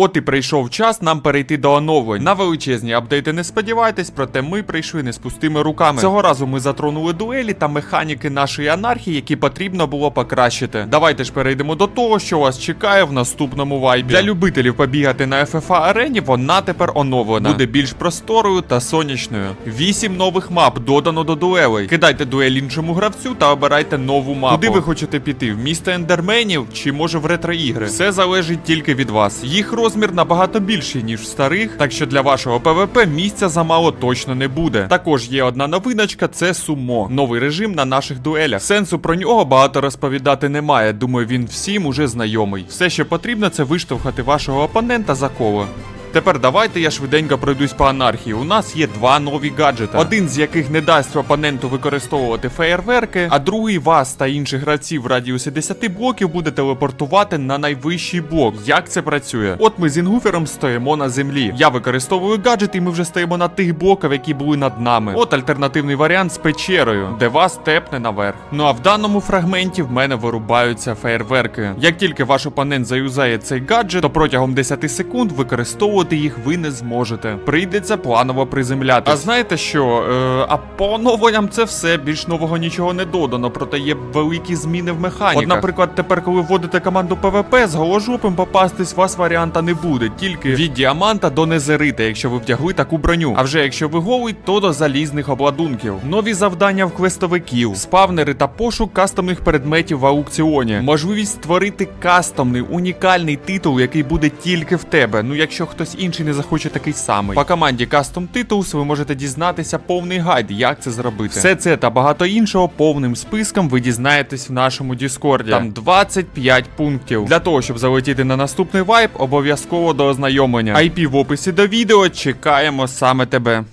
От і прийшов час нам перейти до оновлень. На величезні апдейти не сподівайтесь, проте ми прийшли не з пустими руками. Цього разу ми затронули дуелі та механіки нашої анархії, які потрібно було покращити. Давайте ж перейдемо до того, що вас чекає в наступному вайбі. Для любителів побігати на FFA арені вона тепер оновлена. Буде більш просторою та сонячною. Вісім нових мап додано до дуелей. Кидайте дуель іншому гравцю та обирайте нову мапу. Куди ви хочете піти? В місто ендерменів чи може в ретро-ігри? Все залежить тільки від вас. Їх розмір набагато більший, ніж в старих, так що для вашого ПВП місця замало точно не буде. Також є одна новиночка: це сумо. Новий режим на наших дуелях. Сенсу про нього багато розповідати немає. Думаю, він всім уже знайомий. Все, що потрібно, це виштовхати вашого опонента за коло. Тепер давайте я швиденько пройдусь по анархії. У нас є два нові гаджети, один з яких не дасть опоненту використовувати феєрверки, а другий вас та інших гравців в радіусі 10 блоків буде телепортувати на найвищий блок. Як це працює? От ми з інгуфером стоїмо на землі. Я використовую гаджет, і ми вже стоїмо на тих блоках, які були над нами. От альтернативний варіант з печерою, де вас тепне наверх. Ну а в даному фрагменті в мене вирубаються феєрверки. Як тільки ваш опонент заюзає цей гаджет, то протягом 10 секунд використовувати їх ви не зможете. Прийдеться планово приземлятись. А знаєте що? Е, а по оновленням це все. Більш нового нічого не додано, проте є великі зміни в механіках. От, наприклад, тепер, коли вводите команду ПВП, з голожопим попастись вас варіанта не буде, тільки від діаманта до незерита, якщо ви вдягли таку броню. А вже якщо ви голий, то до залізних обладунків. Нові завдання в квестовиків, спавнери та пошук кастомних предметів в аукціоні. Можливість створити кастомний унікальний титул, який буде тільки в тебе. Ну якщо хтось інший не захоче такий самий. По команді Custom Titles ви можете дізнатися повний гайд, як це зробити. Все це та багато іншого повним списком ви дізнаєтесь в нашому Діскорді. Там 25 пунктів. Для того, щоб залетіти на наступний вайб, обов'язково до ознайомлення. IP в описі до відео чекаємо саме тебе.